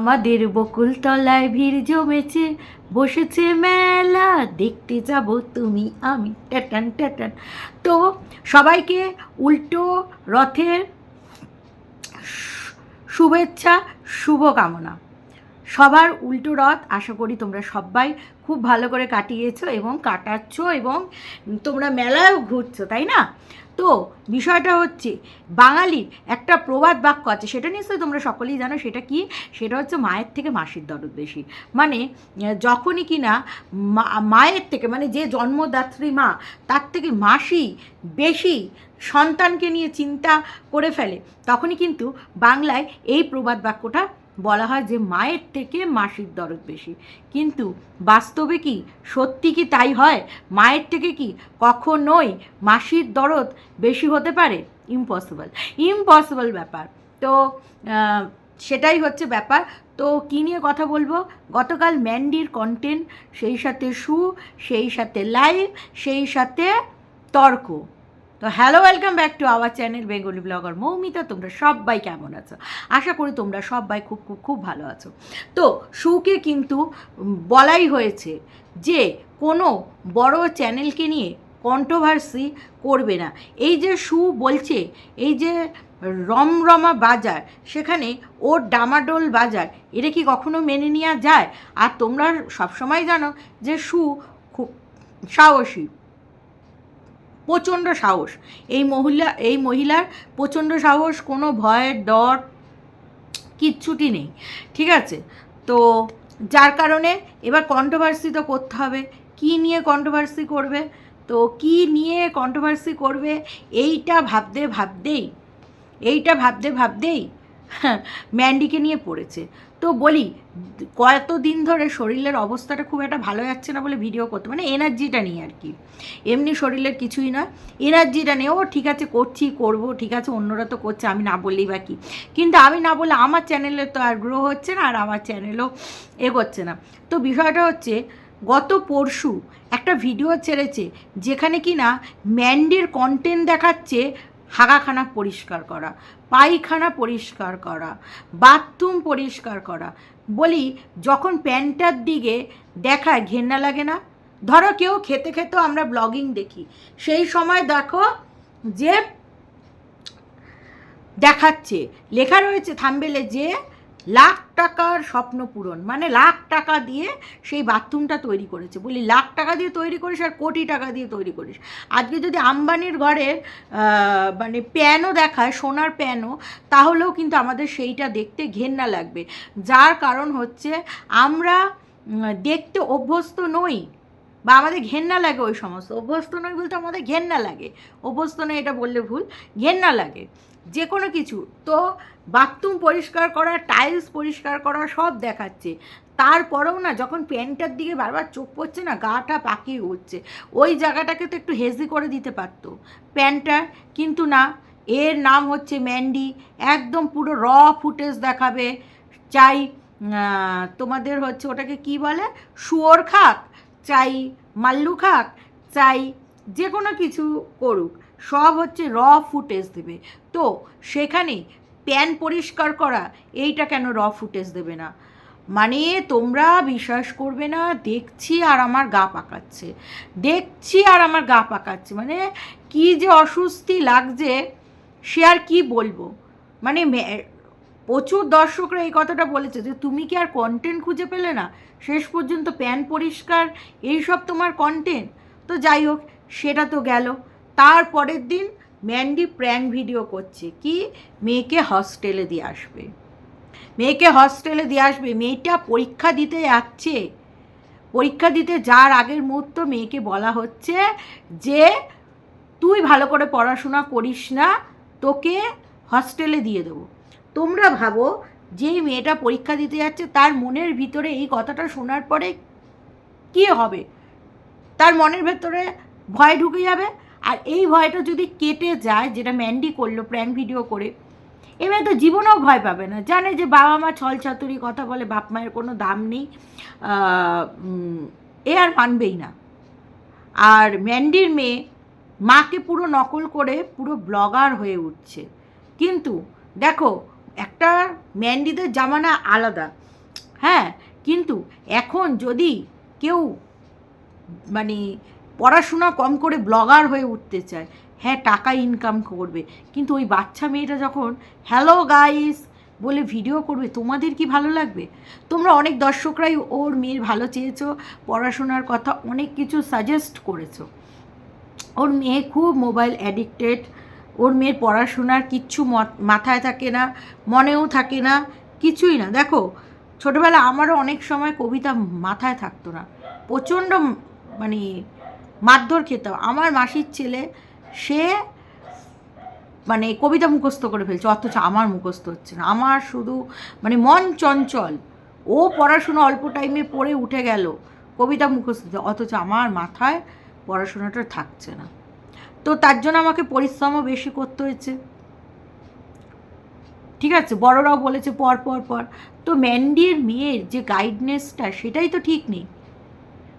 আমাদের বকুল তলায় ভিড় জমেছে, বসেছে মেলা, দেখতে যাব তুমি, আমি ট্যাটান ট্যাটান তো সবাইকে উল্টো রথের শুভেচ্ছা, শুভকামনা। সবার উল্টো রথ আশা করি তোমরা সবাই খুব ভালো করে কাটিয়েছো এবং কাটাচ্ছ এবং তোমরা মেলায়ও ঘুরছো, তাই না? তো বিষয়টা হচ্ছে, বাঙালির একটা প্রবাদ বাক্য আছে, সেটা নিশ্চয়ই তোমরা সকলেই জানো, সেটা কি? সেটা হচ্ছে মায়ের থেকে মাসির দরদ বেশি। মানে যখনই কি না মায়ের থেকে মানে যে জন্মদাত্রী মা, তার থেকে মাসি বেশি সন্তানকে নিয়ে চিন্তা করে ফেলে, তখনই কিন্তু বাংলায় এই প্রবাদ বাক্যটা বলা হয় যে মায়ের থেকে মাসির দরদ বেশি। কিন্তু বাস্তবে কি, সত্যি কি তাই হয়? মায়ের থেকে কি কখনোই মাসির দরদ বেশি হতে পারে? ইম্পসিবল ইম্পসিবল ব্যাপার। তো সেটাই হচ্ছে ব্যাপার। তো কী নিয়ে কথা বলব? গতকাল ম্যান্ডির কন্টেন্ট সেই সাথে শু সেই সাথে লাইভ সেই সাথে তর্ক। তো hello, welcome back to our channel Bengali blogger Moumita. তোমরা সবাই কেমন আছো? আশা করি তোমরা সবাই খুব খুব খুব ভালো আছো। তো শুকে কিন্তু বলাই হয়েছে যে কোনো বড় চ্যানেলকে নিয়ে কন্ট্রোভার্সি করবে না। এই যে শু বলছে, এই যে রমরমা বাজার, সেখানে ওর ডামাডোল বাজার, এটা কি কখনো মেনে নেওয়া যায়? আর তোমরা সবসময় জানো যে শু খুব সাহসী। প্রচণ্ড সাহস। এই মহিলা, এই মহিলার প্রচণ্ড সাহস, কোনো ভয়ের ডর কিচ্ছুটি নেই। ঠিক আছে? তো যার কারণে এবার কন্ট্রোভার্সি তো করতে হবে। কী নিয়ে কন্ট্রোভার্সি করবে? তো কী নিয়ে কন্ট্রোভার্সি করবে? এইটা ভাবতে ভাবতেই, এইটা ভাবতে ভাবতেই ম্যান্ডিকে নিয়ে পড়েছে। তো বলি, কত দিন ধরে শরীরের অবস্থাটা খুব একটা ভালো যাচ্ছে না বলে ভিডিও করতে মানে এনার্জিটা নিয়ে আর কি। এমনি শরীরের কিছুই না এনার্জিটা নিয়ে, ও ঠিক আছে করছি, করব, ঠিক আছে, অন্যরা তো করছে, আমি না বললেই বা কি। কিন্তু আমি না বলে আমার চ্যানেলে তো আর গ্রো হচ্ছে না, আর আমার চ্যানেলও এগোচ্ছে না। তো বিষয়টা হচ্ছে, গত পরশু একটা ভিডিও ছেড়েছে, যেখানে কি না, ম্যান্ডির কন্টেন্ট দেখাচ্ছে, হাগাখানা পরিষ্কার করা। পায়খানা পরিষ্কার করা, বাথরুম পরিষ্কার করা। বলি, যখন প্যান্টার দিকে দেখায় ঘেন্না লাগে না? ধরো কেউ খেতে খেতেও আমরা ব্লগিং দেখি। সেই সময় দেখো যে দেখাচ্ছে, লেখা রয়েছে থাম্বেলে যে লাখ টাকার স্বপ্ন পূরণ। মানে লাখ টাকা দিয়ে সেই বাথরুমটা তৈরি করেছে। বলি, লাখ টাকা দিয়ে তৈরি করিস আর কোটি টাকা দিয়ে তৈরি করিস। আজকে যদি আম্বানির ঘরের মানে প্যানও দেখায়, সোনার প্যানও, তাহলেও কিন্তু আমাদের সেইটা দেখতে ঘেন্না লাগবে। যার কারণ হচ্ছে আমরা দেখতে অভ্যস্ত নই বা আমাদের ঘেন্না লাগে ওই সমস্ত। অভ্যস্ত নই বলতে আমাদের ঘেন্না লাগে। অভ্যস্ত নয় এটা বললে ভুল, ঘেন্না লাগে। যে কোনো কিছু। তো বাথরুম পরিষ্কার করা টাইলস পরিষ্কার করা সব দেখাচ্ছে। তারপরেও না যখন প্যান্টার দিকে বারবার চোখ পড়ছে না, গাটা পাকিয়ে উঠছে। ওই জায়গাটাকে তো একটু হেজি করে দিতে পারতো প্যান্টার কিন্তু না, এর নাম হচ্ছে ম্যান্ডি একদম পুরো র ফুটেজ দেখাবে। চাই তোমাদের হচ্ছে ওটাকে কি বলে? শুয়োর খাক, চাই মাল্লু খাক, চাই যে কোনো কিছু করুক, সব হচ্ছে র ফুটেজ দেবে। তো সেখানে প্যান পরিষ্কার করা, এইটা কেন র ফুটেজ দেবে না? মানে তোমরা বিশ্বাস করবে না, দেখছি আর আমার গা পাকাচ্ছে। দেখছি আর আমার গা পাকাচ্ছে। মানে কি যে অস্বস্তি লাগছে, সে আর কি বলব? মানে প্রচুর দর্শকরা এই কথাটা বলেছে যে, তুমি কি আর কন্টেন্ট খুঁজে পেলে না? শেষ পর্যন্ত প্যান পরিষ্কার, এইসব তোমার কন্টেন্ট তো যাই হোক, সেটা তো গেল। তারপরের দিন ম্যান্ডি প্র্যাঙ্ক ভিডিও করছে কি? মেয়েকে হস্টেলে দিয়ে আসবে। মেয়েকে হস্টেলে দিয়ে আসবে। মেয়েটা পরীক্ষা দিতে যাচ্ছে। পরীক্ষা দিতে যার আগের মুহূর্ত মেয়েকে বলা হচ্ছে যে, তুই ভালো করে পড়াশোনা করিস না, তোকে হস্টেলে দিয়ে দেবো। তোমরা ভাবো যে মেয়েটা পরীক্ষা দিতে যাচ্ছে, তার মনের ভিতরে এই কথাটা শোনার পরে কী হবে? তার মনের ভেতরে ভয় ঢুকে যাবে? আর এই ভয়টা যদি কেটে যায়, যেটা ম্যান্ডি করল প্র্যাঙ্ক ভিডিও করে, এবার তো জীবনেও ভয় পাবে না। জানে যে বাবা মা ছল ছাতুরি কথা বলে, বাপ মায়ের কোনো দাম নেই এ আর মানবেই না। আর ম্যান্ডির মেয়ে মাকে পুরো নকল করে পুরো ব্লগার হয়ে উঠছে। কিন্তু দেখো, একটা ম্যান্ডিদের জামানা আলাদা। হ্যাঁ কিন্তু এখন যদি কেউ মানে পড়াশোনা কম করে ব্লগার হয়ে উঠতে চায়। হ্যাঁ টাকা ইনকাম করবে। কিন্তু ওই বাচ্চা মেয়েটা যখন হ্যালো গাইস বলে ভিডিও করবে, তোমাদের কি ভালো লাগবে? তোমরা অনেক দর্শকরাই ওর মেয়ের ভালো চেয়েছো, পড়াশোনার কথা অনেক কিছু সাজেস্ট করেছ। ওর মেয়ে খুব মোবাইল অ্যাডিক্টেড ওর মেয়ের পড়াশোনার কিচ্ছু মাথায় থাকে না, মনেও থাকে না, কিছুই না। দেখো, ছোটোবেলা আমারও অনেক সময় কবিতা মাথায় থাকতো না। প্রচণ্ড মানে মারধর খেতাম আমার মাসির ছেলে, সে মানে কবিতা মুখস্থ করে ফেলছে, অথচ আমার মুখস্থ হচ্ছে না। আমার শুধু মানে মন চঞ্চল। ও পড়াশুনো অল্প টাইমে পড়ে উঠে গেল, কবিতা মুখস্থ অথচ আমার মাথায় পড়াশোনাটা থাকছে না। তো তার জন্য আমাকে পরিশ্রমও বেশি করতে হয়েছে। ঠিক আছে, বড়রাও বলেছে পর পর পর তো ম্যান্ডির মেয়ের যে গাইডনেসটা সেটাই তো ঠিক নেই।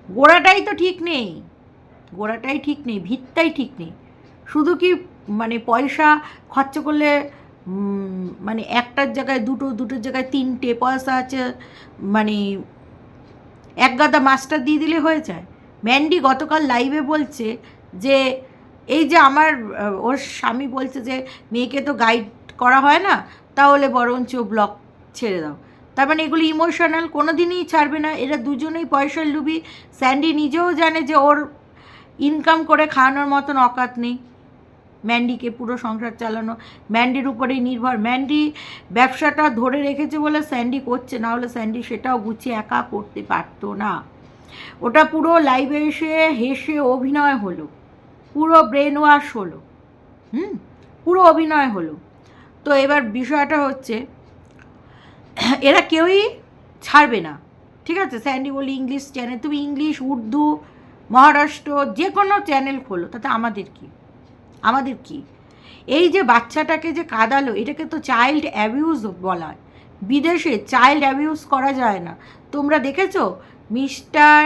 গোড়াটাই তো ঠিক নেই। গোড়াটাই ঠিক নেই, ভিতটাই ঠিক নেই। শুধু কি মানে পয়সা খরচা করলে মানে একটার জায়গায় দুটো, দুটোর জায়গায় তিনটে পয়সা আছে মানে এক গাদা মাস্টার দিয়ে দিলে হয়ে যায়। ম্যান্ডি গতকাল লাইভে বলছে যে, এই যে আমার ওর স্বামী বলছে যে, মেয়েকে তো গাইড করা হয় না, তাহলে বরঞ্চ ব্লক ছেড়ে দাও। তার মানে এগুলো ইমোশনাল কোনো দিনই ছাড়বে না। এরা দুজনেই পয়সার লুবি স্যান্ডি নিজেও জানে যে ওর ইনকাম করে খাওয়ানোর মতন অকাত নেই। ম্যান্ডিকে পুরো সংসার চালানো। ম্যান্ডির উপরেই নির্ভর। ম্যান্ডি ব্যবসাটা ধরে রেখেছে বলে স্যান্ডি করছে, না হলে স্যান্ডি সেটাও গুছিয়ে একা করতে পারতো না। ওটা পুরো লাইভে এসে হেসে অভিনয় হলো। পুরো ব্রেন ওয়াশ হলো। হুম? পুরো অভিনয় হলো। তো এবার বিষয়টা হচ্ছে, এরা কেউই ছাড়বে না। ঠিক আছে? স্যান্ডি বলি ইংলিশ চ্যানেল তুমি ইংলিশ উর্দু মহারাষ্ট্র, যে কোনো চ্যানেল খোলো, তাতে আমাদের কি? আমাদের কি? এই যে বাচ্চাটাকে যে কাঁদালো, এটাকে তো চাইল্ড অ্যাবিউজ বলা হয় বিদেশে চাইল্ড অ্যাবিউজ করা যায় না। তোমরা দেখেছ? মিস্টার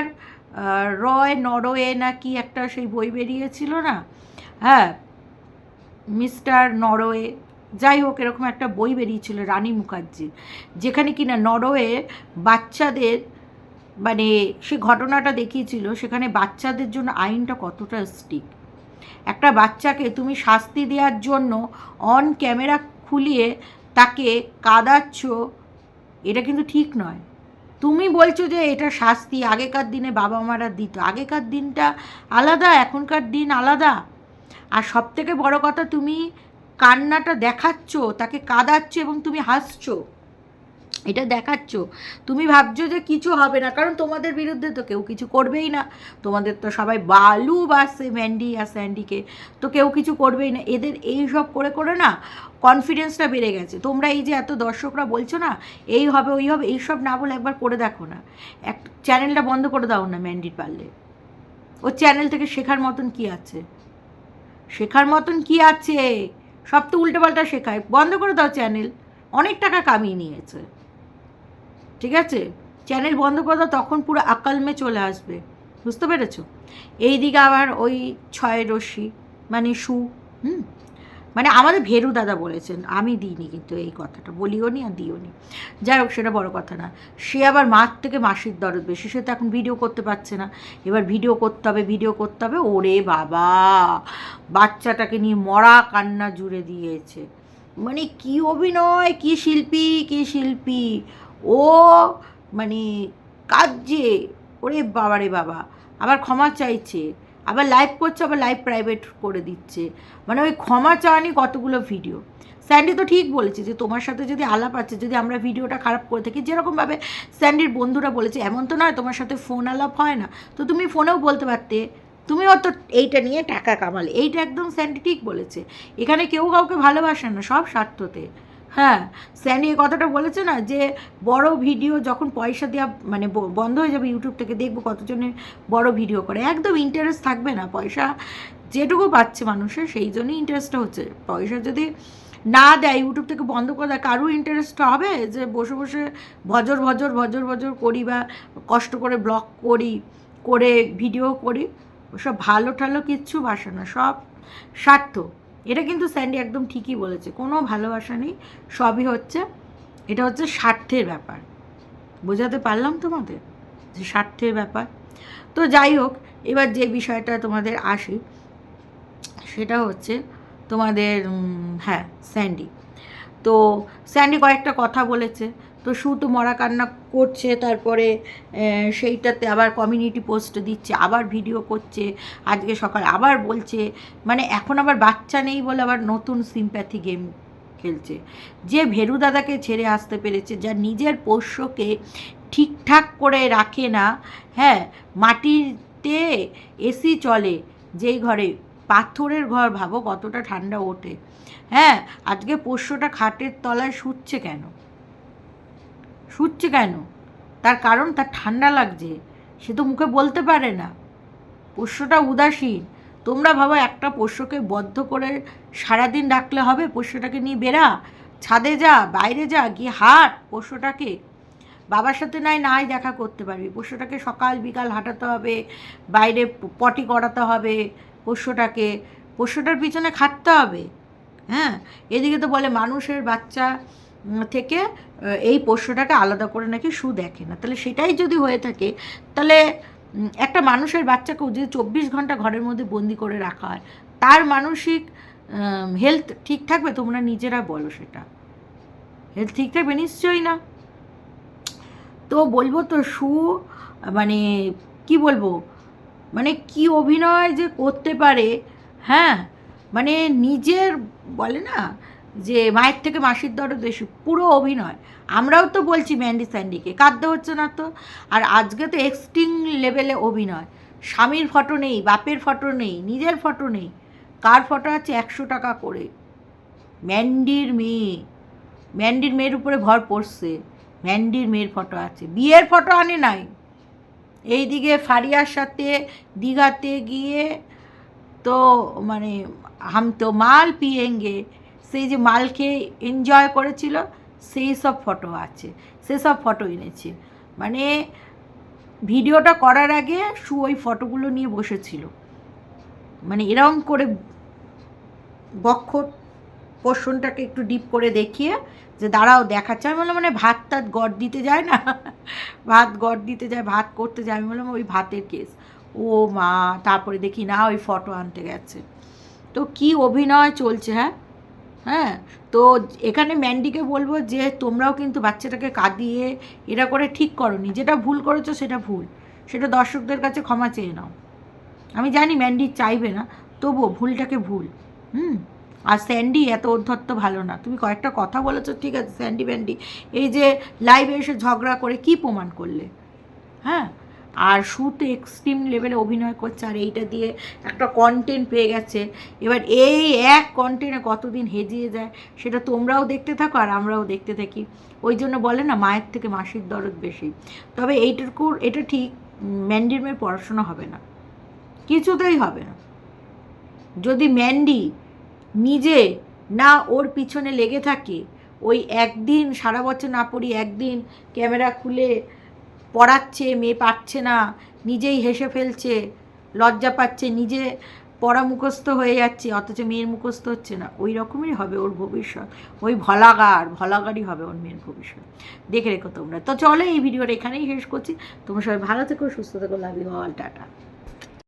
রয় নরওয়ে না কি একটা সেই বই বেরিয়েছিল না? হ্যাঁ মিস্টার নরওয়ে। যাই হোক, এরকম একটা বই বেরিয়েছিল রানী মুখার্জির যেখানে কিনা নরওয়ে বাচ্চাদের মানে সে ঘটনাটা দেখিয়েছিল, সেখানে বাচ্চাদের জন্য আইনটা কতটা স্ট্রিক একটা বাচ্চাকে তুমি শাস্তি দেওয়ার জন্য অন ক্যামেরা খুলিয়ে তাকে কাঁদাচ্ছ, এটা কিন্তু ঠিক নয়। তুমি বলছো যে এটা শাস্তি, আগেকার দিনে বাবা মারা দিত, আগেকার দিনটা আলাদা, এখনকার দিন আলাদা। আর সব থেকে বড় কথা, তুমি কান্নাটা দেখাচ্ছ, তাকে কাঁদাচ্ছ এবং তুমি হাসছো। এটা দেখাচ্ছ। তুমি ভাবছ যে কিছু হবে না, কারণ তোমাদের বিরুদ্ধে তো কেউ কিছু করবেই না। তোমাদের তো সবাই বালু বাসে ম্যান্ডি আর স্যান্ডিকে তো কেউ কিছু করবেই না। এদের এই সব করে করে না কনফিডেন্সটা বেড়ে গেছে। তোমরা এই যে এত দর্শকরা বলছো না, এই হবে, ওই হবে, এই সব না বলে একবার করে দেখো না। এক চ্যানেলটা বন্ধ করে দাও না ম্যান্ডির পারলে। ও চ্যানেল থেকে শেখার মতন কি আছে? শেখার মতন কি আছে? সব তো উল্টোপাল্টা শেখায়। বন্ধ করে দাও চ্যানেল। অনেক টাকা কামিয়ে নিয়েছে। ঠিক আছে? চ্যানেল বন্ধ করে দাও, তখন পুরো আকালমে চলে আসবে। বুঝতে পেরেছ? এই দিকে আবার ওই ছয় রশ্মি মানে সু, হুম? মানে আমাদের ভেরু দাদা বলেছেন, আমি দিইনি কিন্তু এই কথাটা, বলিও নি আর দিও নি। যাই হোক, সেটা বড় কথা না। সে আবার মার থেকে মাসির দরদ বেশি, সে তো এখন ভিডিও করতে পারছে না। এবার ভিডিও করতে হবে ভিডিও করতে হবে, ওরে বাবা! বাচ্চাটাকে নিয়ে মরা কান্না জুড়ে দিয়েছে। মানে কি অভিনয়, কি শিল্পী কি শিল্পী? ও মানে কাজে ওরে বাবা রে বাবা। আবার ক্ষমা চাইছে, আবার লাইভ করছে, আবার লাইভ প্রাইভেট করে দিচ্ছে। মানে ওই ক্ষমা চাওয়ানি কতগুলো ভিডিও স্যান্ডি তো ঠিক বলেছে যে তোমার সাথে যদি আলাপ আছে, যদি আমরা ভিডিওটা খারাপ করে থাকি যেরকমভাবে স্যান্ডির বন্ধুরা বলেছে, এমন তো নয় তোমার সাথে ফোন আলাপ হয় না। তো তুমি ফোনেও বলতে পারতে তুমিও তো এইটা নিয়ে টাকা কামালে। এইটা একদম স্যান্ডি ঠিক বলেছে। এখানে কেউ কাউকে ভালোবাসে না, সব স্বার্থতে। হ্যাঁ স্যানি এই কথাটা বলেছে না যে বড় ভিডিও যখন পয়সা দেওয়া মানে বন্ধ হয়ে যাবে ইউটিউব থেকে দেখব কতজনের বড় ভিডিও করে। একদম ইন্টারেস্ট থাকবে না পয়সা যেটুকু পাচ্ছে মানুষের সেই জন্যই ইন্টারেস্টটা হচ্ছে। পয়সা যদি না দেয় ইউটিউব থেকে বন্ধ করে দেয় কারও ইন্টারেস্ট হবে যে বসে বসে ভজর ভজর ভজর ভজর করি বা কষ্ট করে ব্লগ করি, করে ভিডিও করি। ওসব ভালো টালো কিচ্ছু বাসে না, সব স্বার্থ এটা কিন্তু স্যান্ডি একদম ঠিকই বলেছে, কোনো ভালোবাসা নেই, সবই হচ্ছে, এটা হচ্ছে স্বার্থের ব্যাপার। বোঝাতে পারলাম তোমাদের? যে স্বার্থের ব্যাপার। তো যাই হোক, এবার যে বিষয়টা তোমাদের আসি, সেটা হচ্ছে তোমাদের হ্যাঁ স্যান্ডি। তো স্যান্ডি কয়েকটা কথা বলেছে তো শু তো মরা কান্না করছে, তারপরে সেইটাতে আবার কমিউনিটি পোস্ট দিচ্ছে, আবার ভিডিও করছে, আজকে সকাল আবার বলছে মানে এখন আবার বাচ্চা নেই বলে আবার নতুন সিম্প্যাথি গেম খেলছে। যে ভেরু দাদাকে ছেড়ে আসতে পেরেছে, যা নিজের পোষ্যকে ঠিকঠাক করে রাখে না হ্যাঁ মাটিতে এসি চলে, যেই ঘরে পাথরের ঘর, ভাবো কতটা ঠান্ডা ওঠে। হ্যাঁ আজকে পোষ্যটা খাটের তলায় শুচ্ছে কেন? শুচ্ছে কেন? তার কারণ, তার ঠান্ডা লাগছে। সে তো মুখে বলতে পারে না। পোষ্যটা উদাসীন। তোমরা ভাবো একটা পোষ্যকে বদ্ধ করে সারাদিন রাখলে হবে, পোষ্যটাকে নিয়ে বেরা ছাদে যা, বাইরে যা, গিয়ে হাট পোষ্যটাকে। বাবার সাথে নাই নাই দেখা করতে পারবি। পোষ্যটাকে সকাল, বিকাল হাঁটাতে হবে, বাইরে পটি করাতে হবে পোষ্যটাকে। পোষ্যটার পিছনে খাটতে হবে। হ্যাঁ? এদিকে তো বলে মানুষের বাচ্চা থেকে এই পোষ্যটাকে আলাদা করে নাকি সু দেখে না। তাহলে সেটাই যদি হয়ে থাকে, তাহলে একটা মানুষের বাচ্চাকেও যদি চব্বিশ ঘণ্টা ঘরের মধ্যে বন্দি করে রাখা হয়, তার মানসিক হেলথ ঠিক থাকবে? তোমরা নিজেরা বলো সেটা। হেলথ ঠিক থাকবে? নিশ্চয়ই না। তো বলব তো সু মানে কি বলব? মানে কি অভিনয় যে করতে পারে হ্যাঁ? মানে নিজের, বলে না যে মায়ের থেকে মাসির দরদ বেশি, পুরো অভিনয়। আমরাও তো বলছি ম্যান্ডি স্যান্ডিকে, কাঁদতে হচ্ছে না তো। আর আজকে তো এক্সট্রিম লেভেলে অভিনয়। স্বামীর ফটো নেই, বাপের ফটো নেই, নিজের ফটো নেই। কার ফটো আছে? একশো টাকা করে। ম্যান্ডির মেয়ে। ম্যান্ডির মেয়ের উপরে ভর পড়ছে। ম্যান্ডির মেয়ের ফটো আছে। বিয়ের ফটো আনে নাই। এইদিকে ফারিয়ার সাথে দীঘাতে গিয়ে তো মানে হাম তো মাল পিয়েঙ্গে। সেই যে মাল খেয়ে এনজয় করেছিল, সেই সব ফটো আছে সেসব ফটো এনেছে। মানে ভিডিওটা করার আগে সু ওই ফটোগুলো নিয়ে বসেছিল। মানে এরকম করে বক্ষ পোষণটাকে একটু ডিপ করে দেখিয়ে যে, দাঁড়াও, দেখাচ্ছে। আমি বললাম মানে ভাত টাত গড় দিতে যায় না? ভাত গড় দিতে যায়, ভাত করতে যায়। আমি বললাম, ওই ভাতের কেস ও মা, তারপরে দেখি না, ওই ফটো আনতে গেছে। তো কি অভিনয় চলছে হ্যাঁ? হ্যাঁ তো এখানে ম্যান্ডিকে বলব যে তোমরাও কিন্তু বাচ্চাটাকে কাঁদিয়ে এরা করে ঠিক করনি যেটা ভুল করেছ সেটা ভুল। সেটা দর্শকদের কাছে ক্ষমা চেয়ে নাও। আমি জানি ম্যান্ডি চাইবে না, তবুও ভুলটাকে ভুল। হুম? আর স্যান্ডি এত অধ্যত্ত ভালো না। তুমি কয়েকটা কথা বলেছ, ঠিক আছে, স্যান্ডি ব্যান্ডি এই যে লাইভে এসে ঝগড়া করে কি প্রমাণ করলে? হ্যাঁ? আর শুতে এক্সট্রিম লেভেলে অভিনয় করছে, আর এইটা দিয়ে একটা কন্টেন্ট পেয়ে গেছে। এবার এই এক কন্টেন্টে কতদিন হেজিয়ে যায়, সেটা তোমরাও দেখতে থাকো আর আমরাও দেখতে থাকি। ওই জন্য বলে না, মায়ের থেকে মাসির দরদ বেশি। তবে এইটুকুর, এটা ঠিক ম্যান্ডির মেয়ের পড়াশোনা হবে না। কিছুতেই হবে না। যদি ম্যান্ডি নিজে না ওর পিছনে লেগে থাকে, ওই একদিন, সারা বছর না পড়ি একদিন ক্যামেরা খুলে পড়াচ্ছে, মেয়ে পাচ্ছে না, নিজেই হেসে ফেলছে, লজ্জা পাচ্ছে, নিজে পড়া মুখস্থ হয়ে যাচ্ছে, অথচ মেয়ের মুখস্থ হচ্ছে না। ওই রকমই হবে ওর ভবিষ্যৎ। ওই ভলাগার, ভলাগারই হবে ওর মেয়ের ভবিষ্যৎ। দেখে রেখো তোমরা। তো চলো এই ভিডিওটা এখানেই শেষ করছি। তোমরা সবাই ভালো থেকো, সুস্থ থেকো লাভ ইউ অল টাটা।